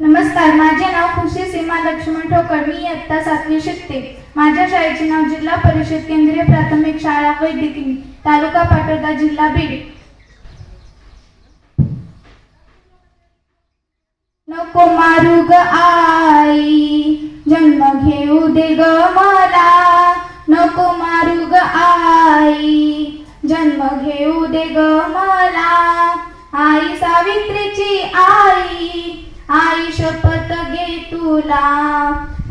नमस्कार माझे नाव खुशी सीमा लक्ष्मण ठोकर. मी इयत्ता सातवी शिकते. माझ्या शाळेचे नाव जिल्हा परिषद केंद्रीय प्राथमिक शाळा वैद्यकीय तालुका पाटोदा जिल्हा बीड. नको मारू ग आई जन्म घेऊ दे ग मला. नको मारू ग आई जन्म घेऊ दे ग मला. आई सावित्रीची आई आई शपथ घे तुला.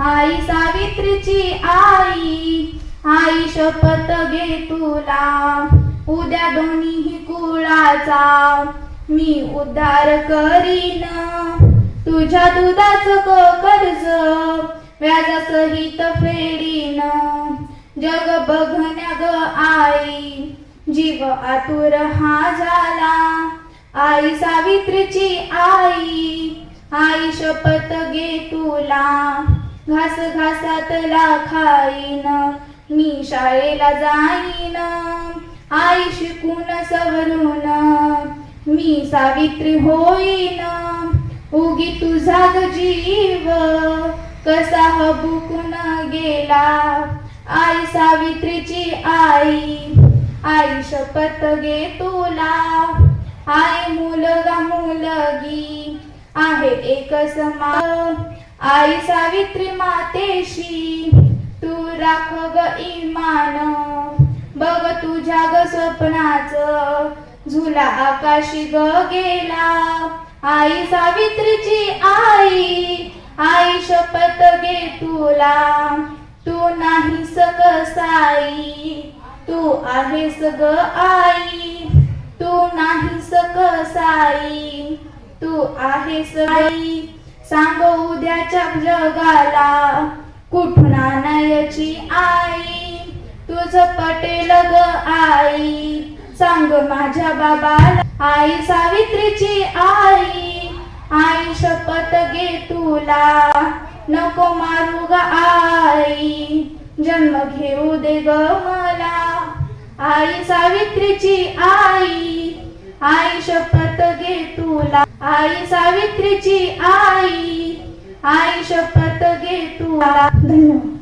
आई सावित्रीची आई आई शपथ घे तुला. उद्या दोन्ही कुळाचा मी उद्धार करीन. तुझ्या दुधाचं क कर्ज व्याजासहित फेडीन. जग बघण्या ग आई जीव आतुर हा झाला. आई सावित्रीची आई आई शपथ घे तुला. घास घासातला खाईन. मी शाळेला जाईन. आई शिकून सवरून. मी सावित्री होईन. उगी तुझा जीव. कसा हबुकून गेला. आई सावित्रीची आई. आई शपथ घे तुला. आई मुलगा मुलगी. आहे एक समा आई सावित्री मातेशी तू राख ग इमान. बघ तुझ्या ग स्वप्नाचं. झुला आकाशी ग गेला. आई सावित्रीची आई आई शपथ घे तुला. तू नाही सकसाई तू आहेस ग आई. तू नाही सकसाई तू आहेस आई सांग उद्याच्या जगाला कुठून आणायची आई? तुझं पटेल ग आई. सांग माझ्या बाबाला आई सावित्रीची आई. आई शपथ घे तुला नको मारू ग आई. जन्म घेऊ दे ग मला आई सावित्रीची आई. आई शपथ घे तुला. आई सावित्रीची आई. आई शपथ घे तुला. धन्यवाद.